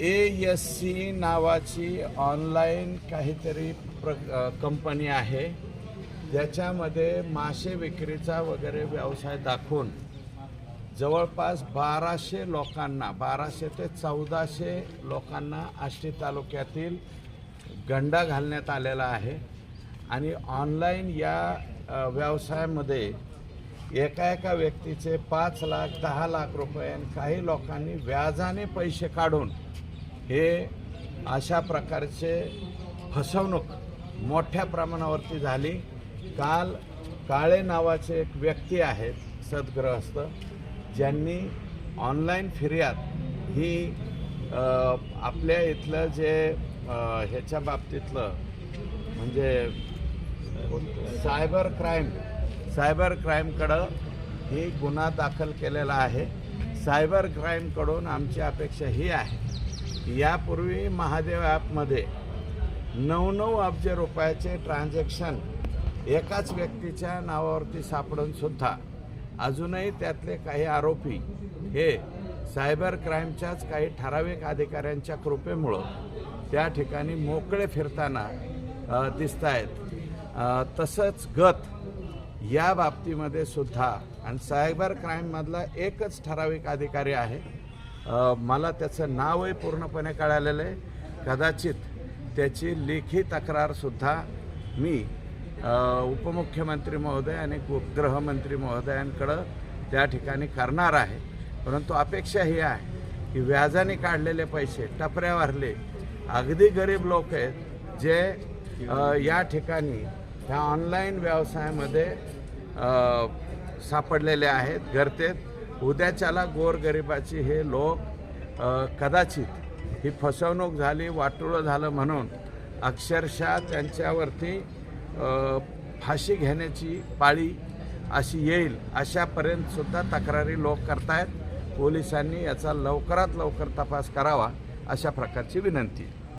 ए S C नावाची online काहीतरी प्र कंपनी आहे. ज्याच्यामध्ये मासे विक्रीचा वगैरे व्यवसाय दाखवून जवळपास बाराशे लोकांना बाराशे ते चौदाशे लोकांना आष्टी तालुक्यातील गंडा घालण्यात आलेला आहे. आणि ऑनलाईन या व्यवसायामध्ये एका एका व्यक्तीचे पाच लाख दहा लाख रुपये आणि काही लोकांनी व्याजाने पैसे काढून हे अशा प्रकारचे फसवणूक मोठ्या प्रमाणावरती झाली. काल काळे नावाचे एक व्यक्ती आहेत सद्ग्रहस्थ ज्यांनी ऑनलाईन फिर्याद ही आपल्या इथलं जे ह्याच्या बाबतीतलं म्हणजे सायबर क्राईम सायबर क्राईमकडं ही गुन्हा दाखल केलेला आहे. सायबर क्राईमकडून आमची अपेक्षा ही आहे यापूर्वी महादेव ॲपमध्ये नऊ नऊ अब्ज रुपयाचे ट्रान्झॅक्शन एकाच व्यक्तीच्या नावावरती सापडूनसुद्धा अजूनही त्यातले काही आरोपी हे सायबर क्राईमच्याच काही ठराविक अधिकाऱ्यांच्या कृपेमुळं त्या ठिकाणी मोकळे फिरताना दिसत आहेत तसंच गत या बाबतीमध्ये सुद्धा आणि सायबर क्राईममधला एकच ठराविक अधिकारी आहे मला त्याचं नावही पूर्णपणे कळालेलं आहे. कदाचित त्याची लेखी तक्रारसुद्धा मी उपमुख्यमंत्री महोदय आणि उपगृहमंत्री गृहमंत्री महोदयांकडं त्या ठिकाणी करणार आहे. परंतु अपेक्षा ही आहे की व्याजाने काढलेले पैसे टपऱ्यावरले अगदी गरीब लोक आहेत जे या ठिकाणी ह्या ऑनलाईन व्यवसायामध्ये सापडलेले आहेत गर्तेत. उद्याच्याला गोरगरिबाची हे लोक कदाचित ही फसवणूक झाली वाटोळं झालं म्हणून अक्षरशः त्यांच्यावरती फाशी घेण्याची पाळी अशी येईल अशापर्यंतसुद्धा तक्रारी लोक करतायत. पोलिसांनी याचा लवकरात लवकर तपास करावा अशा प्रकारची विनंती. आहे